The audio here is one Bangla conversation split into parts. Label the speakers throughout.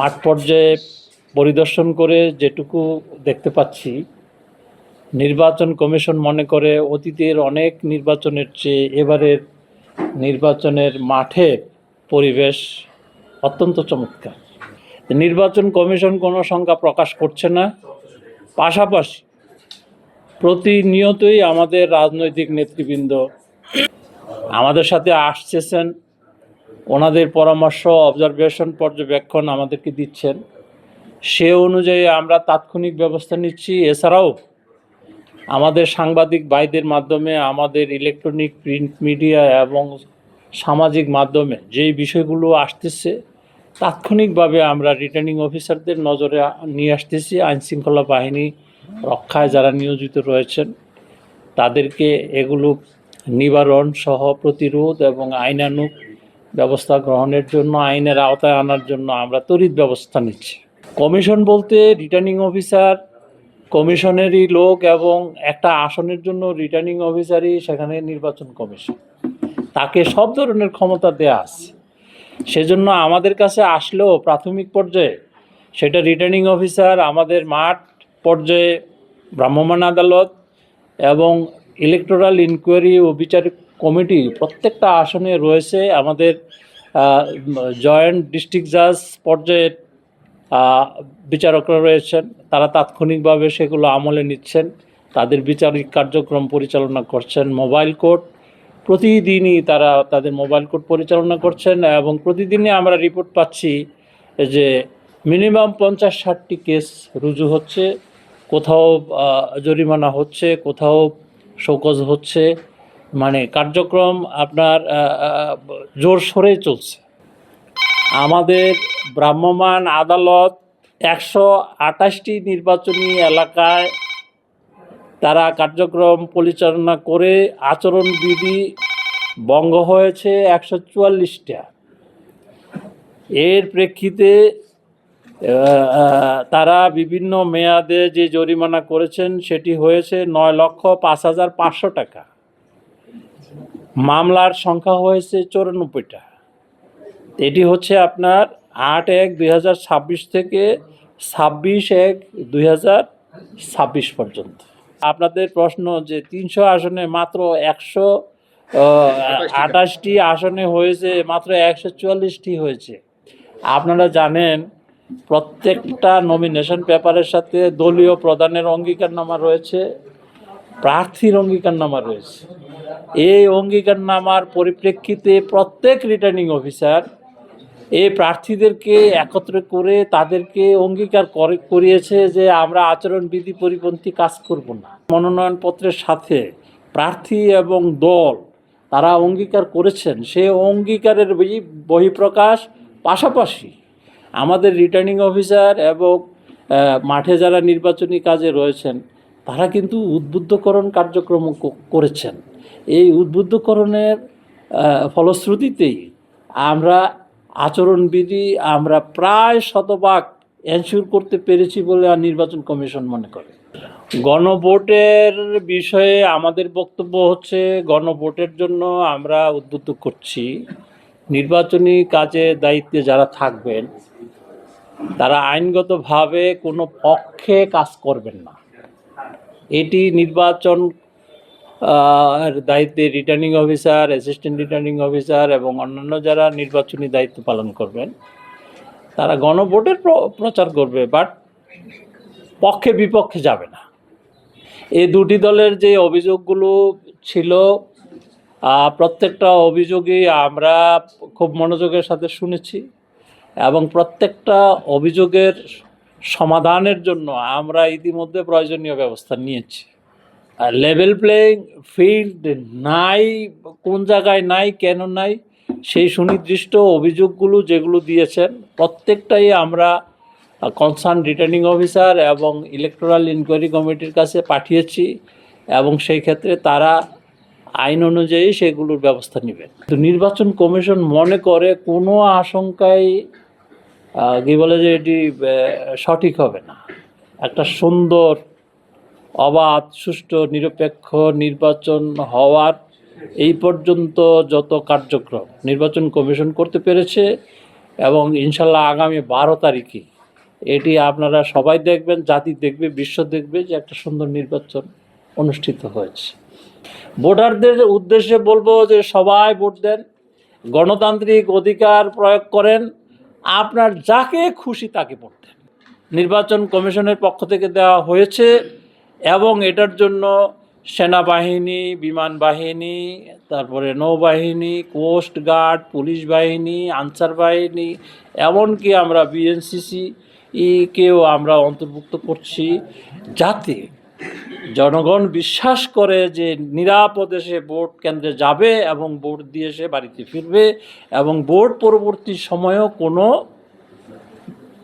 Speaker 1: মাঠ পর্যায়ে পরিদর্শন করে যেটুকু দেখতে পাচ্ছি, নির্বাচন কমিশন মনে করে অতীতের অনেক নির্বাচনের চেয়ে এবারের নির্বাচনের মাঠের পরিবেশ অত্যন্ত চমৎকার। নির্বাচন কমিশন কোনো সংখ্যা প্রকাশ করছে না, পাশাপাশি প্রতিনিয়তই আমাদের রাজনৈতিক নেতৃবৃন্দ আমাদের সাথে আসতেছেন ওনাদের পরামর্শ অবজারভেশন পর্যবেক্ষণ আমাদেরকে দিচ্ছেন। সে অনুযায়ী আমরা তাৎক্ষণিক ব্যবস্থা নিচ্ছি। এছাড়াও আমাদের সাংবাদিক ভাইদের মাধ্যমে আমাদের ইলেকট্রনিক প্রিন্ট মিডিয়া এবং সামাজিক মাধ্যমে যেই বিষয়গুলো আসতেছে, তাৎক্ষণিকভাবে আমরা রিটার্নিং অফিসারদের নজরে নিয়ে আসতেছি। আইনশৃঙ্খলা বাহিনী রক্ষায় যারা নিয়োজিত রয়েছেন, তাদেরকে এগুলো নিবারণ সহ প্রতিরোধ এবং আইনানুগ ব্যবস্থা গ্রহণের জন্য, আইনের আওতায় আনার জন্য আমরা তড়িৎ ব্যবস্থা নিচ্ছি। কমিশন বলতে রিটার্নিং অফিসার কমিশনেরই লোক এবং একটা আসনের জন্য রিটার্নিং অফিসারই সেখানে নির্বাচন কমিশন। তাকে সব ধরনের ক্ষমতা দেয়া আছে। সেজন্য আমাদের কাছে আসলেও প্রাথমিক পর্যায়ে সেটা রিটার্নিং অফিসার আমাদের মাঠ পর্যায়ে ভ্রাম্যমাণ আদালত এবং ইলেকটোরাল ইনকোয়ারি ও বিচারিক কমিটি, প্রত্যেকটা আসনে রয়েছে আমাদের জয়েন্ট ডিস্ট্রিক্ট জাজ পর্যায়ের বিচারকরা রয়েছেন। তারা তাৎক্ষণিকভাবে সেগুলো আমলে নিচ্ছেন। তাদের বিচারিক কার্যক্রম পরিচালনা করছেন মোবাইল কোর্ট। প্রতিদিনই তারা তাদের মোবাইল কোর্ট পরিচালনা করছেন এবং প্রতিদিনই আমরা রিপোর্ট পাচ্ছি যে মিনিমাম পঞ্চাশ ষাটটি কেস রুজু হচ্ছে। কোথাও জরিমানা হচ্ছে, কোথাও শোকজ হচ্ছে। মানে কার্যক্রম আপনার জোর সরে চলছে। আমাদের ভ্রাম্যমাণ আদালত একশো আঠাশটি নির্বাচনী এলাকায় তারা কার্যক্রম পরিচালনা করে আচরণবিধি বঙ্গ হয়েছে একশো চুয়াল্লিশটা। এর প্রেক্ষিতে তারা বিভিন্ন মেয়াদে যে জরিমানা করেছেন, সেটি হয়েছে নয় লক্ষ পাঁচ হাজার পাঁচশো টাকা। মামলার সংখ্যা হয়েছে চৌরানব্বইটা। এটি হচ্ছে আপনার আট এক দুই হাজার ছাব্বিশ থেকে ছাব্বিশ এক দুই হাজার ছাব্বিশ পর্যন্ত। আপনাদের প্রশ্ন যে তিনশো আসনে মাত্র একশো আঠাশটি আসনে হয়েছে মাত্র একশো চুয়াল্লিশটি হয়েছে। আপনারা জানেন প্রত্যেকটা নমিনেশন পেপারের সাথে দলীয় প্রধানের অঙ্গীকারনামা রয়েছে প্রার্থীর অঙ্গীকারনামা রয়েছে। এই অঙ্গীকারনামার পরিপ্রেক্ষিতে প্রত্যেক রিটার্নিং অফিসার এই প্রার্থীদেরকে একত্র করে তাদেরকে অঙ্গীকার করে, করিয়েছে যে আমরা আচরণবিধি পরিপন্থী কাজ করব না। মনোনয়নপত্রের সাথে প্রার্থী এবং দল তারা অঙ্গীকার করেছেন। সে অঙ্গীকারের বহি- বহিঃপ্রকাশ পাশাপাশি আমাদের রিটার্নিং অফিসার এবং মাঠে যারা নির্বাচনী কাজে রয়েছেন তারা কিন্তু উদ্বুদ্ধকরণ কার্যক্রম করেছেন। এই উদ্বুদ্ধকরণের ফলশ্রুতিতেই আমরা আচরণবিধি আমরা প্রায় শতভাগ এনশিওর করতে পেরেছি বলে আর নির্বাচন কমিশন মনে করে। গণভোটের বিষয়ে আমাদের বক্তব্য হচ্ছে, গণভোটের জন্য আমরা উদ্বুদ্ধ করছি। নির্বাচনী কাজে দায়িত্বে যারা থাকবেন, তারা আইনগতভাবে কোনো পক্ষে কাজ করবেন না। এটি নির্বাচন দায়িত্বে returning officer assistant returning officer এবং অন্যান্য যারা নির্বাচনী দায়িত্ব পালন করবেন, তারা গণভোটের প্র- প্রচার করবে বাট পক্ষে বিপক্ষে যাবে না। এই দুটি দলের যে অভিযোগগুলো ছিল প্রত্যেকটা অভিযোগই আমরা খুব মনোযোগের সাথে শুনেছি এবং প্রত্যেকটা অভিযোগের সমাধানের জন্য আমরা ইতিমধ্যে প্রয়োজনীয় ব্যবস্থা নিয়েছি। লেভেল প্লেইং ফিল্ড নাই, কোন জায়গায় নাই, কেন নাই, সেই সুনির্দিষ্ট অভিযোগগুলো যেগুলো দিয়েছেন, প্রত্যেকটাই আমরা কনসার্ন রিটার্নিং অফিসার এবং ইলেকটোরাল ইনকোয়ারি কমিটির কাছে পাঠিয়েছি এবং সেই ক্ষেত্রে তারা আইন অনুযায়ী সেগুলোর ব্যবস্থা নেবেন। নির্বাচন কমিশন মনে করে কোনো আশঙ্কায় কি বলে যে এটি সঠিক হবে না। একটা সুন্দর, অবাধ, সুষ্ঠু, নিরপেক্ষ নির্বাচন হওয়ার এই পর্যন্ত যত কার্যক্রম নির্বাচন কমিশন করতে পেরেছে এবং ইনশাল্লাহ আগামী বারো তারিখে এটি আপনারা সবাই দেখবেন, জাতি দেখবে, বিশ্ব দেখবে যে একটা সুন্দর নির্বাচন অনুষ্ঠিত হয়েছে। ভোটারদের উদ্দেশ্যে বলব যে সবাই ভোট দেন, গণতান্ত্রিক অধিকার প্রয়োগ করেন আপনার যাকে খুশি তাকে পড়তেন নির্বাচন কমিশনের পক্ষ থেকে দেওয়া হয়েছে এবং এটার জন্য সেনাবাহিনী, বিমান বাহিনী, তারপরে নৌবাহিনী, কোস্ট গার্ড, পুলিশ বাহিনী, আনসার বাহিনী, এমনকি আমরা বিএনসিসি কেও আমরা অন্তর্ভুক্ত করছি যাতে জনগণ বিশ্বাস করে যে নিরাপদে সে ভোট কেন্দ্রে যাবে এবং ভোট দিয়ে সে বাড়িতে ফিরবে এবং ভোট পরবর্তী সময়েও কোনো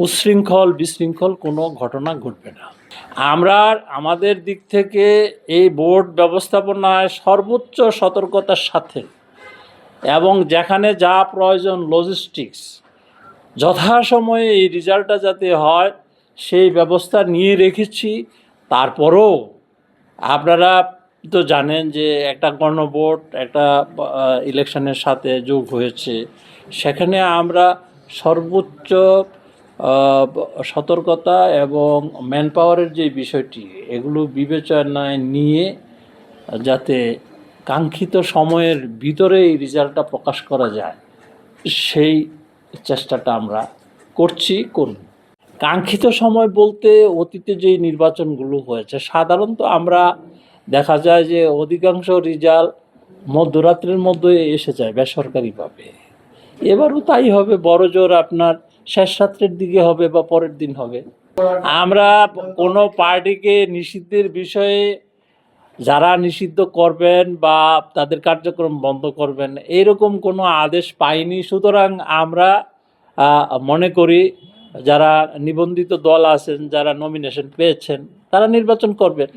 Speaker 1: উচ্ছৃঙ্খল বিশৃঙ্খল কোনো ঘটনা ঘটবে না। আমরা আমাদের দিক থেকে এই ভোট ব্যবস্থাপনায় সর্বোচ্চ সতর্কতার সাথে এবং যেখানে যা প্রয়োজন লজিস্টিক্স যথাসময়ে এই রেজাল্টটা যাতে হয়, সেই ব্যবস্থা নিয়ে রেখেছি। তারপরেও আপনারা তো জানেন যে একটা গণভোট, একটা ইলেকশনের সাথে যোগ হয়েছে। সেখানে আমরা সর্বোচ্চ সতর্কতা এবং ম্যান পাওয়ারের যে বিষয়টি, এগুলো বিবেচনায় নিয়ে যাতে কাঙ্ক্ষিত সময়ের ভিতরে এই রেজাল্টটা প্রকাশ করা যায়, সেই চেষ্টাটা আমরা করছি, করব। কাঙ্ক্ষিত সময় বলতে অতীতে যে নির্বাচনগুলো হয়েছে, সাধারণত আমরা দেখা যায় যে অধিকাংশ রেজাল্ট মধ্যরাত্রের মধ্যে এসে যায় বেসরকারিভাবে। এবারও তাই হবে, বড় জোর আপনার শেষ রাত্রের দিকে হবে বা পরের দিন হবে। আমরা কোনো পার্টিকে নিষিদ্ধের বিষয়ে যারা নিষিদ্ধ করবেন বা তাদের কার্যক্রম বন্ধ করবেন, এরকম কোনো আদেশ পাইনি। সুতরাং আমরা মনে করি যারা নিবন্ধিত দল আছেন যারা নমিনেশন পেয়েছেন তারা নির্বাচন করবেন।